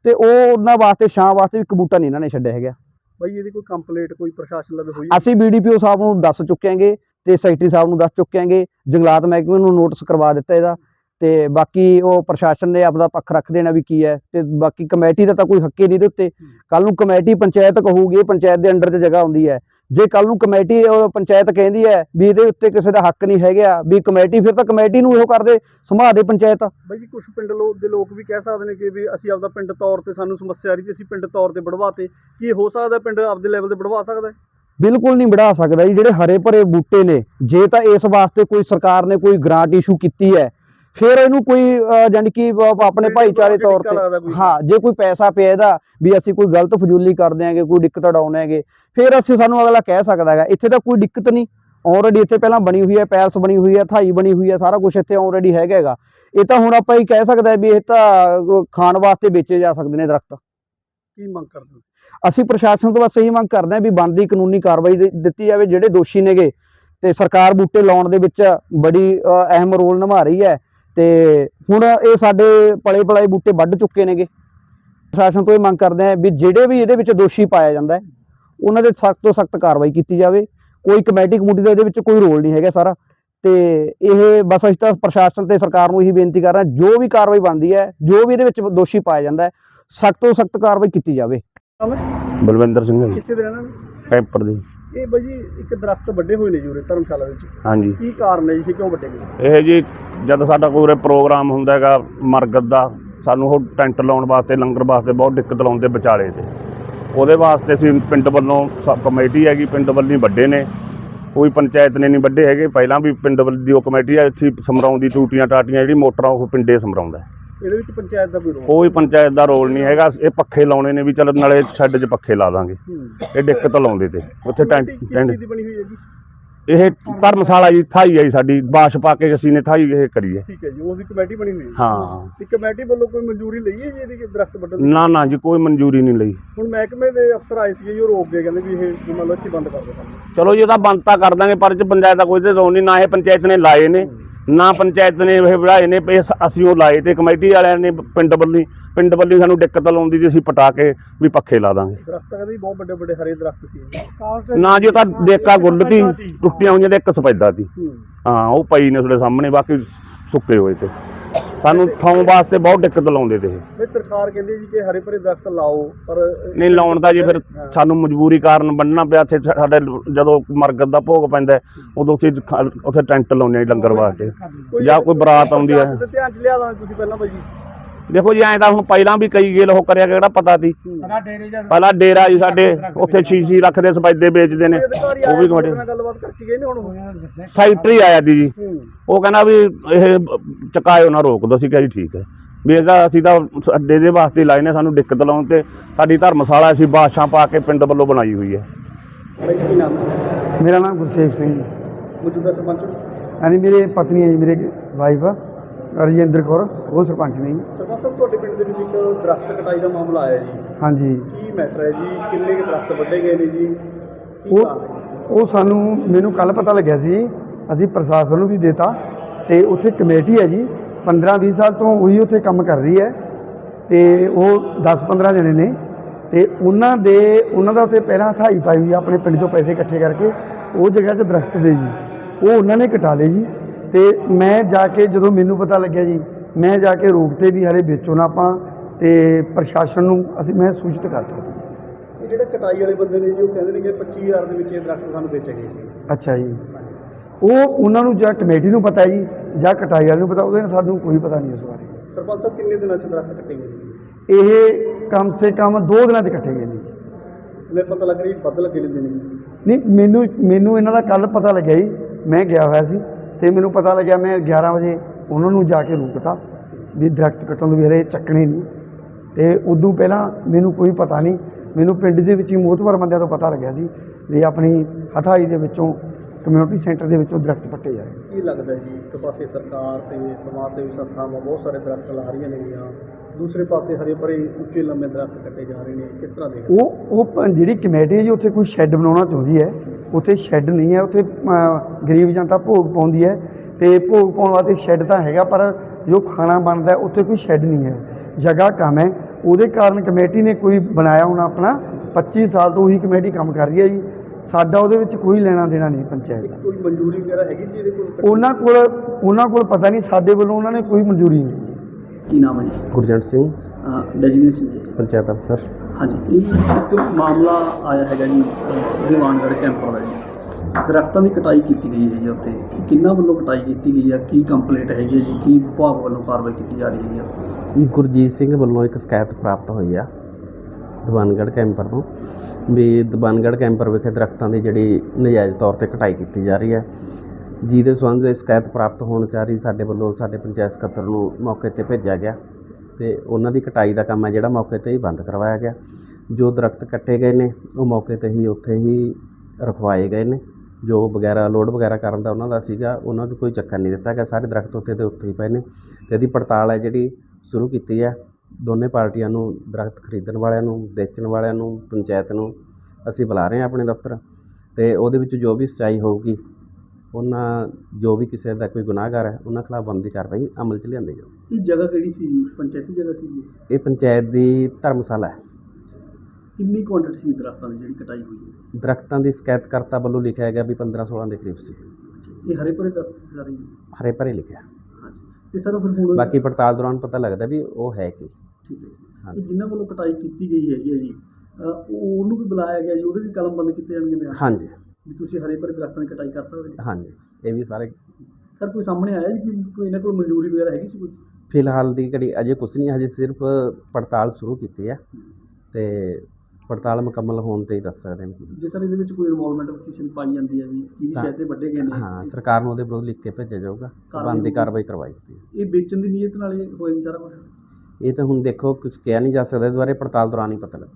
ਤੇ ਉਹ ਉਹਨਾਂ ਵਾਸਤੇ ਛਾਂ ਵਾਸਤੇ ਵੀ ਇੱਕ ਬੂਟਾ ਨਹੀਂ ਇਹਨਾਂ ਨੇ ਛੱਡਿਆ ਹੈਗਾ। ਬਈ ਇਹਦੀ ਕੋਈ ਕੰਪਲੇਂਟ ਕੋਈ ਪ੍ਰਸ਼ਾਸਨ ਲਵੇ ਹੋਈ ਅਸੀਂ ਬੀਡੀਪੀਓ ਸਾਹਿਬ ਨੂੰ ਦੱਸ ਚੁੱਕਿਆਂਗੇ ਤੇ ਸੈਕਟਰੀ ਸਾਹਿਬ ਨੂੰ ਦੱਸ ਚੁੱਕਿਆਂਗੇ ਜੰਗਲਾਤ ਮਹਿਕਮੇ ਨੂੰ ਨੋਟਿਸ ਕਰਵਾ ਦਿੱਤਾ ਇਹਦਾ। ਤੇ ਬਾਕੀ ਉਹ ਪ੍ਰਸ਼ਾਸਨ ਨੇ ਆਪਦਾ ਪੱਖ ਰੱਖ ਦੇਣਾ ਵੀ ਕੀ ਹੈ। ਤੇ ਬਾਕੀ ਕਮੇਟੀ ਦਾ ਤਾਂ ਕੋਈ ਹੱਕੇ ਨਹੀਂ ਦੇ ਉੱਤੇ। ਕੱਲ ਨੂੰ ਕਮੇਟੀ ਪੰਚਾਇਤ ਕਹੂਗੀ ਪੰਚਾਇਤ ਦੇ ਅੰਡਰ 'ਚ ਜਗ੍ਹਾ ਹੁੰਦੀ ਹੈ। ਜੇ ਕੱਲ ਨੂੰ ਕਮੇਟੀ ਉਹ ਪੰਚਾਇਤ ਕਹਿੰਦੀ ਹੈ ਵੀ ਇਹਦੇ ਉੱਤੇ ਕਿਸੇ ਦਾ ਹੱਕ ਨਹੀਂ ਹੈਗਾ ਵੀ ਕਮੇਟੀ ਫਿਰ ਤਾਂ ਕਮੇਟੀ ਨੂੰ ਇਹੋ ਕਰਦੇ ਸੰਭਾਲੇ ਪੰਚਾਇਤ ਬਈ ਜੀ ਕੁਝ ਪਿੰਡ ਲੋਕ ਦੇ ਲੋਕ ਵੀ ਕਹਿ ਸਕਦੇ ਨੇ ਕਿ ਵੀ ਅਸੀਂ ਆਪਦਾ ਪਿੰਡ ਤੌਰ ਤੇ ਸਾਨੂੰ ਸਮੱਸਿਆ ਆ ਰਹੀ ਤੇ ਅਸੀਂ ਪਿੰਡ ਤੌਰ ਤੇ ਵਢਵਾਤੇ ਕੀ ਹੋ ਸਕਦਾ ਪਿੰਡ ਆਪਦੇ ਲੈਵਲ ਤੇ ਵਢਵਾ ਸਕਦਾ? ਬਿਲਕੁਲ ਨਹੀਂ ਵਧਾ ਸਕਦਾ ਜੀ ਜਿਹੜੇ ਹਰੇ ਭਰੇ ਬੂਟੇ ਨੇ ਜੇ ਤਾਂ ਇਸ ਵਾਸਤੇ ਕੋਈ ਸਰਕਾਰ ਨੇ ਕੋਈ ਗ੍ਰਾਂਟ ਇਸ਼ੂ ਕੀਤੀ ਹੈ ਫਿਰ ਇਹਨੂੰ ਕੋਈ ਜਾਣੀ ਕਿ ਆਪਣੇ ਭਾਈਚਾਰੇ ਤੌਰ। ਤੇ ਹਾਂ ਜੇ ਕੋਈ ਪੈਸਾ ਪਿਆ ਇਹਦਾ ਵੀ ਅਸੀਂ ਕੋਈ ਗਲਤ ਫਜ਼ੂਲੀ ਕਰ ਦਿਆਂਗੇ ਕੋਈ ਦਿੱਕਤ ਹੈਗੇ ਫਿਰ ਅਸੀਂ ਸਾਨੂੰ ਅਗਲਾ ਕਹਿ ਸਕਦਾ ਹੈਗਾ ਇੱਥੇ ਤਾਂ ਕੋਈ ਦਿੱਕਤ ਨਹੀਂ। ਆਲਰੇਡੀ ਇੱਥੇ ਪਹਿਲਾਂ ਬਣੀ ਹੋਈ ਹੈ ਪੈਲਸ ਬਣੀ ਹੋਈ ਹੈ ਥਾਈ ਬਣੀ ਹੋਈ ਹੈ ਸਾਰਾ ਕੁਝ ਇੱਥੇ ਆਲਰੇਡੀ ਹੈਗਾ ਹੈਗਾ। ਇਹ ਤਾਂ ਹੁਣ ਆਪਾਂ ਇਹ ਕਹਿ ਸਕਦੇ ਵੀ ਇਹ ਤਾਂ ਖਾਣ ਵਾਸਤੇ ਵੇਚੇ ਜਾ ਸਕਦੇ ਨੇ ਦਰਖਤ। ਕੀ ਮੰਗ ਕਰਦੇ ਹੋ? ਅਸੀਂ ਪ੍ਰਸ਼ਾਸਨ ਤੋਂ ਬਸ ਇਹੀ ਮੰਗ ਕਰਦੇ ਹਾਂ ਵੀ ਬਣਦੀ ਕਾਨੂੰਨੀ ਕਾਰਵਾਈ ਦਿੱਤੀ ਜਾਵੇ ਜਿਹੜੇ ਦੋਸ਼ੀ ਨੇਗੇ। ਤੇ ਸਰਕਾਰ ਬੂਟੇ ਲਾਉਣ ਦੇ ਵਿੱਚ ਬੜੀ ਅਹਿਮ ਰੋਲ ਨਿਭਾ ਰਹੀ ਹੈ। ਤੇ ਹੁਣ ਇਹ ਸਾਡੇ ਪਲੇ ਪਲਾਏ ਬੂਟੇ ਵੱਢ ਚੁੱਕੇ ਨੇਗੇ। ਪ੍ਰਸ਼ਾਸਨ ਤੋਂ ਇਹ ਮੰਗ ਕਰਦੇ ਹਾਂ ਵੀ ਜਿਹੜੇ ਵੀ ਇਹਦੇ ਵਿੱਚ ਦੋਸ਼ੀ ਪਾਇਆ ਜਾਂਦਾ ਹੈ ਉਹਨਾਂ ਦੇ ਸਖਤ ਤੋਂ ਸਖਤ ਕਾਰਵਾਈ ਕੀਤੀ ਜਾਵੇ। ਕੋਈ ਕਮੇਟੀ ਕਮੂਟੀ ਦਾ ਇਹਦੇ ਵਿੱਚ ਕੋਈ ਰੋਲ ਨਹੀਂ ਹੈਗਾ ਸਾਰਾ। ਤੇ ਇਹ ਬਸ ਅਸੀਂ ਤਾਂ ਪ੍ਰਸ਼ਾਸਨ ਤੇ ਸਰਕਾਰ ਨੂੰ ਇਹੀ ਬੇਨਤੀ ਕਰ ਰਹੇ ਹਾਂ ਜੋ ਵੀ ਕਾਰਵਾਈ ਬਣਦੀ ਹੈ ਜੋ ਵੀ ਇਹਦੇ ਵਿੱਚ ਦੋਸ਼ੀ ਪਾਇਆ ਜਾਂਦਾ ਹੈ ਸਖਤ ਤੋਂ ਸਖਤ ਕਾਰਵਾਈ ਕੀਤੀ ਜਾਵੇ। ਬਲਵਿੰਦਰ ਸਿੰਘ ਜੀ। ਕਿੱਥੇ ਦੇ ਰਹਿਣਾ ਕੈਂਪਰ ਦੀ। ਇਹ ਬਾਈ ਇੱਕ ਦਰਖਤ ਵੱਡੇ ਹੋਏ ਨੇ ਜੀ ਉਰੇ ਧਰਮਸ਼ਾਲਾ ਵਿੱਚ। ਹਾਂਜੀ। ਕੀ ਕਾਰਨ ਹੈ ਜੀ ਕਿਉਂ ਵੱਡੇ ਗਏ ਇਹ ਜੀ ਜਦ ਸਾਡਾ ਕੋਈ ਉਰੇ ਪ੍ਰੋਗਰਾਮ ਹੁੰਦਾ ਹੈਗਾ ਮਰਗਤ ਦਾ ਸਾਨੂੰ ਉਹ ਟੈਂਟ ਲਾਉਣ ਵਾਸਤੇ ਲੰਗਰ ਵਾਸਤੇ ਬਹੁਤ ਦਿੱਕਤ ਲਾਉਂਦੇ ਵਿਚਾਲੇ ਤੇ। ਉਹਦੇ ਵਾਸਤੇ ਅਸੀਂ ਪਿੰਡ ਵੱਲੋਂ ਕਮੇਟੀ ਹੈਗੀ ਪਿੰਡ ਵੱਲੋਂ ਵੱਡੇ ਨੇ। ਕੋਈ ਪੰਚਾਇਤ ਨੇ ਨਹੀਂ ਵੱਡੇ ਹੈਗੇ। ਪਹਿਲਾਂ ਵੀ ਪਿੰਡ ਵੱਲ ਦੀ ਉਹ ਕਮੇਟੀ ਹੈ ਇੱਥੇ ਸਮਰਾਉਂਦੀ ਟੂਟੀਆਂ ਟਾਟੀਆਂ ਜਿਹੜੀ ਮੋਟਰਾਂ ਉਹ ਪਿੰਡੇ ਸਮਰਾਉਂਦਾ। ਇਹਦੇ ਵਿੱਚ ਪੰਚਾਇਤ ਦਾ ਕੋਈ ਰੋਲ ਕੋਈ ਪੰਚਾਇਤ ਦਾ ਰੋਲ ਨਹੀਂ ਹੈਗਾ। ਇਹ ਪੱਖੇ ਲਾਉਣੇ ਨੇ ਵੀ ਚਲ ਨਾਲੇ ਸ਼ੈੱਡ 'ਚ ਪੱਖੇ ਲਾ ਦਾਂਗੇ। ਇਹ ਦਿੱਕਤ ਲਾਉਂਦੇ ਤੇ। ਉੱਥੇ ਟੈਂਟ ਟੈਂਟ ਇਹ ਧਰਮਸ਼ਾਲਾ ਜੀ ਥਾਈ ਜੀ ਸਾਡੀ ਬਾਸ਼ ਪਾ ਕੇ ਅਸੀਂ ਨੇ ਥਾਈ ਇਹ ਕਰੀ ਹੈ ਠੀਕ ਹੈ ਜੀ ਉਸ ਦੀ ਕਮੇਟੀ ਬਣੀ ਹੋਈ ਹੈ। ਹਾਂ ਤੇ ਕਮੇਟੀ ਵੱਲੋਂ ਕੋਈ ਮਨਜ਼ੂਰੀ ਲਈ ਹੈ ਜੀ ਇਹਦੀ ਕਿ ਦਰਖਤ ਵੱਢਣ ਦੀ? ਨਾ ਨਾ ਜੀ ਕੋਈ ਮਨਜ਼ੂਰੀ ਨਹੀਂ ਲਈ। ਹੁਣ ਮਹਿਕਮੇ ਦੇ ਅਫਸਰ ਆਏ ਸੀਗੇ ਜੀ ਉਹ ਰੋਕ ਗਏ ਕਹਿੰਦੇ ਵੀ ਇਹ ਵੀ ਮੰਨ ਲਓ ਇੱਥੇ ਬੰਦ ਕਰ ਦਿਓ। ਕੰਮ ਚਲੋ ਜੀ ਇਹ ਤਾਂ ਬੰਦ ਤਾਂ ਕਰ ਦਾਂਗੇ ਪਰ ਚ ਪੰਚਾਇਤ ਦਾ ਕੋਈ ਤੇ ਨਹੀਂ ਨਾ ਇਹ ਪੰਚਾਇਤ ਨੇ ਲਾਏ ਨੇ। ਨਾ ਪੰਚਾਇਤ ਨੇ ਇਹ ਬਣਾਏ ਨੇ ਵੀ ਅਸ- ਅਸੀਂ ਉਹ ਲਾਏ ਤੇ ਕਮੇਟੀ ਵਾਲਿਆਂ ਨੇ ਪਿੰਡ ਵੱਲੀ ਪਿੰਡ ਵੱਲੀ ਸਾਨੂੰ ਦਿੱਕਤ ਲਾਉਂਦੀ ਸੀ ਅਸੀਂ ਪਟਾ ਕੇ ਵੀ ਪੱਖੇ ਲਾ ਦਾਂਗੇ। ਦਰਖਤ ਕਹਿੰਦੇ ਬਹੁਤ ਵੱਡੇ ਵੱਡੇ ਹਰੇ ਦਰਖਤ ਸੀ। ਨਾ ਜੀ ਉਹ ਤਾਂ ਦੇਕਾ ਗੁੱਲ ਤੀ ਟੁੱਟੀਆਂ ਹੋਈਆਂ ਤੇ ਇੱਕ ਸਫੈਦਾ ਤੀ। ਹੂੰ। ਹਾਂ ਉਹ ਪਈ ਨੇ ਤੁਹਾਡੇ ਸਾਹਮਣੇ ਬਾਕੀ ਸੁੱਕੇ ਹੋਏ ਤੇ। ਸਾਨੂੰ ਥਾਂ ਵਾਸਤੇ ਬਹੁਤ ਦਿੱਕਤ ਲਾਉਂਦੇ ਤੇ ਇਹ। ਸਰਕਾਰ ਕਹਿੰਦੀ ਜੀ ਕਿ ਹਰੇ ਭਰੇ ਦਰਖਤ ਲਾਓ ਪਰ ਨਹੀਂ ਲਾਉਣ ਦਾ ਜੀ ਫਿਰ ਸਾਨੂੰ ਮਜਬੂਰੀ ਕਾਰਨ ਬੰਨਣਾ ਪਿਆ ਇੱਥੇ ਸਾਡੇ ਜਦੋਂ ਮਰਗਤ ਦਾ ਭੋਗ ਪੈਂਦਾ ਹੈ, ਉਦੋਂ ਅਸੀਂ ਖ- ਉੱਥੇ ਟੈਂਟ ਲਾਉਂਦੇ ਹਾਂ ਜੀ ਲੰਗਰ ਵਾਸਤੇ। ਜਾਂ ਕੋਈ ਬਰਾਤ ਆਉਂਦੀ ਹੈ। ਪ੍ਰਸ਼ਾਸਨ ਦੇ ਧਿਆਨ ਚ ਲਿਆ ਦਾਂ ਤੁਸੀਂ ਪਹਿਲਾਂ ਭਾਈ ਜੀ? ਦੇਖੋ ਜੀ ਐਂ ਤਾਂ ਹੁਣ ਪਹਿਲਾਂ ਵੀ ਕਈ ਗੇਲ ਉਹ ਕਰਿਆ ਕਿਹੜਾ ਪਤਾ ਸੀ। ਪਹਿਲਾਂ ਡੇਰਾ ਜੀ ਸਾਡੇ ਉੱਥੇ ਛੀ-ਛੀ ਲੱਖ ਦੇ ਸਫੈਦੇ ਵੇਚਦੇ ਨੇ ਉਹ ਵੀ ਤੁਹਾਡੇ ਕਮੇਟੀ ਨਾਲ ਗੱਲਬਾਤ ਕਰਕੇ ਗਏ ਨੇ ਹੁਣ ਸੈਕਟਰੀ ਆਇਆ ਦੀ ਜੀ। ਉਹ ਕਹਿੰਦਾ ਵੀ ਇਹ ਚਕਾਇਓ ਨਾ ਰੋਕ ਦੋ ਅਸੀਂ ਕਿਹਾ ਜੀ ਠੀਕ ਹੈ। ਵੀ ਇਹਦਾ ਅਸੀਂ ਤਾਂ ਅੱਡੇ ਦੇ ਵਾਸਤੇ ਲਾਏ ਨੇ ਸਾਨੂੰ ਦਿੱਕਤ ਲਾਉਣ ਤੇ ਸਾਡੀ ਧਰਮਸ਼ਾਲਾ ਅਸੀਂ ਬਾਸ਼ਾਂ ਪਾ ਕੇ ਪਿੰਡ ਵੱਲੋਂ ਬਣਾਈ ਹੋਈ ਹੈ। ਮੇਰਾ ਨਾਮ ਗੁਰਸੇਵ ਸਿੰਘ ਜੀ। ਮੌਜੂਦਾ ਸਰਪੰਚ ਯਾਨੀ ਮੇਰੇ ਪਤਨੀ ਹੈ ਜੀ ਮੇਰੇ ਵਾਈਫ ਰਜਿੰਦਰ ਕੌਰ ਉਹ ਸਰਪੰਚ ਨੇ ਜੀ। ਸਰਪੰਚ ਸਾਹਿਬ ਤੁਹਾਡੇ ਪਿੰਡ ਦੇ ਵਿੱਚ ਇੱਕ ਦਰਖਤ ਕਟਾਈ ਦਾ ਮਾਮਲਾ ਆਇਆ ਜੀ। ਹਾਂਜੀ। ਕੀ ਮੈਟਰ ਹੈ ਜੀ? ਕਿੰਨੇ ਕੁ ਦਰਖਤ ਵੱਢੇ ਗਏ ਨੇ ਜੀ? ਕੀ ਉਹ ਕਾਰਨ ਹੈ ਉਹ ਸਾਨੂੰ ਮੈਨੂੰ ਕੱਲ ਪਤਾ ਲੱਗਿਆ ਸੀ ਅਸੀਂ ਪ੍ਰਸ਼ਾਸਨ ਨੂੰ ਵੀ ਦੇਤਾ ਤੇ ਉੱਥੇ ਕਮੇਟੀ ਹੈ ਜੀ 15-20 ਸਾਲ ਤੋਂ ਉਹੀ ਉੱਥੇ ਕੰਮ ਕਰ ਰਹੀ ਹੈ ਤੇ ਉਹ 10-15 ਜਣੇ ਨੇ ਤੇ ਉਹਨਾਂ ਦੇ ਉਹਨਾਂ ਦਾ ਉੱਥੇ ਪਹਿਲਾਂ ਹਥਾਈ ਪਾਈ ਹੋਈ ਆ ਆਪਣੇ ਪਿੰਡ ਚੋਂ ਪੈਸੇ ਇਕੱਠੇ ਕਰਕੇ ਉਹ ਜਗ੍ਹਾ 'ਚ ਦਰਖਤ ਦੇ ਜੀ ਉਹ ਉਹਨਾਂ ਨੇ ਕਟਾ ਲਏ ਜੀ। ਤੇ ਮੈਂ ਜਾ ਕੇ ਜਦੋਂ ਮੈਨੂੰ ਪਤਾ ਲੱਗਿਆ ਜੀ ਮੈਂ ਜਾ ਕੇ ਰੋਕਤੇ ਵੀ ਹਰੇ ਵੇਚੋ ਨਾ ਆਪਾਂ ਤੇ ਪ੍ਰਸ਼ਾਸਨ ਨੂੰ ਅਸੀਂ ਮੈਂ ਸੂਚਿਤ ਕਰਤਾ ਜੀ। ਇਹ ਜਿਹੜੇ ਕਟਾਈ ਵਾਲੇ ਬੰਦੇ ਨੇ ਜੀ ਉਹ ਕਹਿੰਦੇ ਨੇ ਕਿ 25000 ਦੇ ਵਿੱਚ ਇਹ ਦਰਖਤ ਸਾਨੂੰ ਵੇਚੇ ਗਏ ਸੀ। ਅੱਛਾ ਜੀ। ਉਹ ਉਹਨਾਂ ਨੂੰ ਜਾਂ ਕਮੇਟੀ ਨੂੰ ਪਤਾ ਹੈ ਜੀ ਜਾਂ ਕਟਾਈ ਵਾਲੇ ਨੂੰ ਪਤਾ ਉਹਦੇ ਨਾਲ ਸਾਨੂੰ ਕੋਈ ਪਤਾ ਨਹੀਂ ਉਸ ਬਾਰੇ। ਸਰਪੰਚ ਸਾਹਿਬ ਕਿੰਨੇ ਦਿਨਾਂ ਚ ਦਰਖਤ ਕੱਟੇ ਗਏ ਇਹ ਕਮ ਸੇ ਕਮ ਦੋ ਦਿਨਾਂ 'ਚ ਇਕੱਠੇ ਗਏ ਨੇ। ਮੈਨੂੰ ਪਤਾ ਲੱਗ ਰਿਹਾ ਜੀ ਬੱਦਲ ਲੱਗੇ ਨੇ ਜੀ। ਨਹੀਂ ਮੈਨੂੰ ਮੈਨੂੰ ਇਹਨਾਂ ਦਾ ਕੱਲ ਪਤਾ ਲੱਗਿਆ ਜੀ ਮੈਂ ਗਿਆ ਹੋਇਆ ਸੀ। ਤੇ ਮੈਨੂੰ ਪਤਾ ਲੱਗਿਆ ਮੈਂ 11 ਵਜੇ ਉਹਨਾਂ ਨੂੰ ਜਾ ਕੇ ਰੋਕਤਾ ਵੀ ਦਰਖਤ ਕੱਟਣ ਦੇ ਵੀਰੇ ਚੱਕਣੇ ਨਹੀਂ। ਤੇ ਉਦੋਂ ਪਹਿਲਾਂ ਮੈਨੂੰ ਕੋਈ ਪਤਾ ਨਹੀਂ ਮੈਨੂੰ ਪਿੰਡ ਦੇ ਵਿੱਚ ਹੀ ਮੋਹਤਵਰ ਬੰਦਿਆਂ ਤੋਂ ਪਤਾ ਲੱਗਿਆ ਸੀ ਵੀ ਆਪਣੀ ਹਥਾਈ ਦੇ ਵਿੱਚੋਂ ਕਮਿਊਨਿਟੀ ਸੈਂਟਰ ਦੇ ਵਿੱਚੋਂ ਦਰਖਤ ਪੱਟੇ ਜਾ ਰਹੇ ਕੀ ਲੱਗਦਾ ਜੀ ਇੱਕ ਪਾਸੇ ਸਰਕਾਰ ਤੇ ਸਮਾਜ ਸੇਵੀ ਸੰਸਥਾਵਾਂ ਬਹੁਤ ਸਾਰੇ ਦਰਖਤ ਲਾ ਰਹੀਆਂ ਨੇਗੀਆਂ ਦੂਸਰੇ ਪਾਸੇ ਹਰੇ ਭਰੇ ਉੱਚੇ ਲੰਮੇ ਦਰਖਤ ਕੱਟੇ ਜਾ ਰਹੇ ਨੇ ਕਿਸ ਤਰ੍ਹਾਂ ਦੇਖਦੇ ਉਹ ਉਹ ਜਿਹੜੀ ਕਮੇਟੀ ਹੈ ਜੀ ਉੱਥੇ ਕੋਈ ਸ਼ੈੱਡ ਬਣਾਉਣਾ ਚਾਹੁੰਦੀ ਹੈ। ਉੱਥੇ ਸ਼ੈੱਡ ਨਹੀਂ ਹੈ ਉੱਥੇ ਗਰੀਬ ਜਨਤਾ ਭੋਗ ਪਾਉਂਦੀ ਹੈ ਤੇ ਭੋਗ ਪਾਉਣ ਵਾਸਤੇ ਸ਼ੈੱਡ ਤਾਂ ਹੈਗਾ ਪਰ ਜੋ ਖਾਣਾ ਬਣਦਾ ਹੈ, ਉੱਥੇ ਕੋਈ ਸ਼ੈੱਡ ਨਹੀਂ ਹੈ। ਜਗ੍ਹਾ ਕਮ ਹੈ ਉਹਦੇ ਕਾਰਨ ਕਮੇਟੀ ਨੇ ਕੋਈ ਬਣਾਇਆ ਹੁਣ ਆਪਣਾ 25 ਸਾਲ ਤੋਂ ਉਹੀ ਕਮੇਟੀ ਕੰਮ ਕਰ ਰਹੀ ਹੈ ਜੀ। ਸਾਡਾ ਉਹਦੇ ਵਿੱਚ ਕੋਈ ਲੈਣਾ ਦੇਣਾ ਨਹੀਂ ਪੰਚਾਇਤ ਦਾ। ਕੋਈ ਮਨਜ਼ੂਰੀ ਵਗੈਰਾ ਹੈਗੀ ਸੀ ਇਹਦੇ ਕੋਲ? ਉਹਨਾਂ ਕੋਲ ਉਹਨਾਂ ਕੋਲ ਪਤਾ ਨਹੀਂ ਸਾਡੇ ਵੱਲੋਂ ਉਹਨਾਂ ਨੇ ਕੋਈ ਮਨਜ਼ੂਰੀ ਨਹੀਂ। ਦਿੱਤੀ ਕੀ ਨਾਮ ਹੈ ਜੀ? ਗੁਰਜੰਟ ਸਿੰਘ। ਡੈਜੀਨੇਸ਼ਨ ਪੰਚਾਇਤ ਅਫਸਰ। ਹਾਂਜੀ। ਇਹ ਇੱਕ ਮਾਮਲਾ ਆਇਆ ਹੈਗਾ ਜੀ ਦੀਵਾਨਗੜ੍ਹ ਕੈਂਪਾਂ ਦਾ ਜੀ। ਦਰਖਤਾਂ ਦੀ ਕਟਾਈ ਕੀਤੀ ਗਈ ਹੈ ਜੀ ਉੱਥੇ। ਕਿੰਨਾ ਵੱਲੋਂ ਕਟਾਈ ਕੀਤੀ ਗਈ ਹੈ ਕੀ ਕੰਪਲੇਂਟ ਹੈਗੀ ਹੈ ਜੀ? ਕੀ ਵਿਭਾਗ ਵੱਲੋਂ ਕਾਰਵਾਈ ਕੀਤੀ ਜਾ ਰਹੀ ਹੈ ਗੁਰਜੀਤ ਸਿੰਘ ਵੱਲੋਂ ਇੱਕ ਸ਼ਿਕਾਇਤ ਪ੍ਰਾਪਤ ਹੋਈ ਆ ਦੀਵਾਨਗੜ੍ਹ ਕੈਂਪਰ ਤੋਂ, ਵੀ ਦੀਵਾਨਗੜ੍ਹ ਕੈਂਪਰ ਵਿਖੇ ਦਰਖਤਾਂ ਦੀ ਜਿਹੜੀ ਨਜਾਇਜ਼ ਤੌਰ ਤੇ ਕਟਾਈ ਕੀਤੀ ਜਾ ਰਹੀ ਹੈ। ਜਿਹਦੇ ਸੰਬੰਧ ਵਿੱਚ ਸ਼ਿਕਾਇਤ ਪ੍ਰਾਪਤ ਹੋਣ ਚਾਰੀ ਸਾਡੇ ਵੱਲੋਂ ਸਾਡੇ ਪੰਚਾਇਤ ਸਕੱਤਰ ਨੂੰ ਮੌਕੇ ਤੇ ਭੇਜਿਆ ਗਿਆ। ਤੇ ਉਹਨਾਂ ਦੀ ਕਟਾਈ ਦਾ ਕੰਮ ਹੈ ਜਿਹੜਾ ਮੌਕੇ ਤੇ ਹੀ ਬੰਦ ਕਰਵਾਇਆ ਗਿਆ। ਜੋ ਦਰਖਤ ਕੱਟੇ ਗਏ ਨੇ, ਉਹ ਮੌਕੇ ਤੇ ਹੀ ਉੱਥੇ ਹੀ ਰਖਵਾਏ ਗਏ ਨੇ। ਜੋ ਵਗੈਰਾ, ਲੋਡ ਵਗੈਰਾ ਕਰਨ ਦਾ ਉਹਨਾਂ ਦਾ ਸੀਗਾ, ਉਹਨਾਂ ਨੂੰ ਕੋਈ ਚੱਕਰ ਨਹੀਂ ਦਿੱਤਾ ਗਿਆ। ਸਾਰੇ ਦਰਖਤ ਉੱਥੇ ਦੇ ਉੱਥੇ ਹੀ ਪਏ ਨੇ ਤੇ ਇਹਦੀ ਪੜਤਾਲ ਹੈ ਜਿਹੜੀ ਸ਼ੁਰੂ ਕੀਤੀ ਹੈ। ਦੋਨੇ ਪਾਰਟੀਆਂ ਨੂੰ, ਦਰਖਤ ਖਰੀਦਣ ਵਾਲਿਆਂ ਨੂੰ, ਵੇਚਣ ਵਾਲਿਆਂ ਨੂੰ, ਪੰਚਾਇਤ ਨੂੰ ਅਸੀਂ ਬੁਲਾ ਰਹੇ ਹਾਂ ਆਪਣੇ ਦਫ਼ਤਰ ਤੇ ਉਹਦੇ ਵਿੱਚ ਜੋ ਵੀ ਸਚਾਈ ਹੋਊਗੀ ਉਹਨਾਂ ਜੋ ਵੀ ਕਿਸੇ ਦਾ ਕੋਈ ਗੁਨਾਹਗਾਰ ਹੈ ਉਹਨਾਂ ਖਿਲਾਫ ਬਣਦੀ ਕਾਰਵਾਈ ਅਮਲ 'ਚ ਲਿਆਂਦੀ ਜਾਊ। ਇਹ ਜਗ੍ਹਾ ਕਿਹੜੀ ਸੀ ਜੀ? ਪੰਚਾਇਤੀ ਜਗ੍ਹਾ ਸੀ ਜੀ? ਇਹ ਪੰਚਾਇਤ ਦੀ ਧਰਮਸ਼ਾਲਾ ਹੈ। ਕਿੰਨੀ ਕੁਆਂਟੀਟੀ ਸੀ ਦਰਖਤਾਂ ਦੀ ਜਿਹੜੀ ਕਟਾਈ ਹੋਈ ਹੈ? ਦਰਖਤਾਂ ਦੀ ਸ਼ਿਕਾਇਤਕਰਤਾ ਵੱਲੋਂ ਲਿਖਿਆ ਗਿਆ ਵੀ 15 16 ਦੇ ਕਰੀਬ ਸੀ। ਇਹ ਹਰੇ ਭਰੇ ਦਰਖਤ ਸੀ ਸਾਰੇ ਜੀ? ਹਰੇ ਭਰੇ ਲਿਖਿਆ। ਹਾਂਜੀ ਤੇ ਸਰ ਫਿਰ ਹੁਣ ਬਾਕੀ ਪੜਤਾਲ ਦੌਰਾਨ ਪਤਾ ਲੱਗਦਾ ਵੀ ਉਹ ਹੈ ਕੀ। ਠੀਕ ਹੈ ਜੀ। ਜਿਨ੍ਹਾਂ ਵੱਲੋਂ ਕਟਾਈ ਕੀਤੀ ਗਈ ਹੈਗੀ ਹੈ ਜੀ ਉਹ- ਉਹਨੂੰ ਵੀ ਬੁਲਾਇਆ ਗਿਆ ਜੀ ਉਹਦੇ ਵੀ ਕਲਮ ਬੰਦ ਕੀਤੇ ਜਾਣਗੇ ਬਿਆਨ ਹਾਂਜੀ ਵੀ ਤੁਸੀਂ ਹਰੇ ਭਰੇ ਦਰਖਤਾਂ ਦੀ ਕਟਾਈ ਕਰ ਸਕਦੇ ਹੋ। ਹਾਂਜੀ ਇਹ ਵੀ ਸਾਰੇ ਸਰ ਕੋਈ ਸਾਹਮਣੇ ਆਇਆ ਜੀ ਕਿ ਕੋਈ ਇਹਨਾਂ ਕੋਲ ਮਨਜ਼ੂਰੀ ਵਗੈਰਾ ਹੈਗੀ ਸੀ ਕੋਈ? ਫਿਲਹਾਲ ਦੀ ਘੜੀ ਅਜੇ ਕੁਝ ਨਹੀਂ ਹਜੇ ਸਿਰਫ ਪੜਤਾਲ ਸ਼ੁਰੂ ਕੀਤੀ ਹੈ ਤੇ ਪੜਤਾਲ ਮੁਕੰਮਲ ਹੋਣ ਤੇ ਹੀ ਦੱਸ ਸਕਦੇ ਹਾਂ। ਕਿ- ਜੇ ਸਰ ਇਹਦੇ ਵਿੱਚ ਕੋਈ ਇਨਵੋਲਵਮੈਂਟ ਕਿਸੇ ਦੀ ਪਾਈ ਜਾਂਦੀ ਹੈ ਵੀ ਕਿਹਦੀ ਸ਼ਾਇਦ ਤੇ ਵੱਡੇ ਗਏ ਨੇ? ਹਾਂ ਸਰਕਾਰ ਨੂੰ ਉਹਦੇ ਵਿਰੁੱਧ ਲਿਖ ਕੇ ਭੇਜਿਆ ਜਾਊਗਾ। ਹੋਊਗੀ। ਕਾਰਵਾਈ ਕਰਵਾਈ। ਇਹ ਵੇਚਣ ਦੀ ਨੀਅਤ ਨਾਲ ਹੋਇਆ ਜੀ ਸਾਰਾ ਕੁਝ ਇਹ ਤਾਂ ਹੁਣ ਦੇਖੋ ਕੁਝ ਕਿਹਾ ਨਹੀਂ ਜਾ ਸਕਦਾ ਬਾਰੇ ਪੜਤਾਲ ਦੌਰਾਨ ਹੀ ਪਤਾ ਲੱਗ।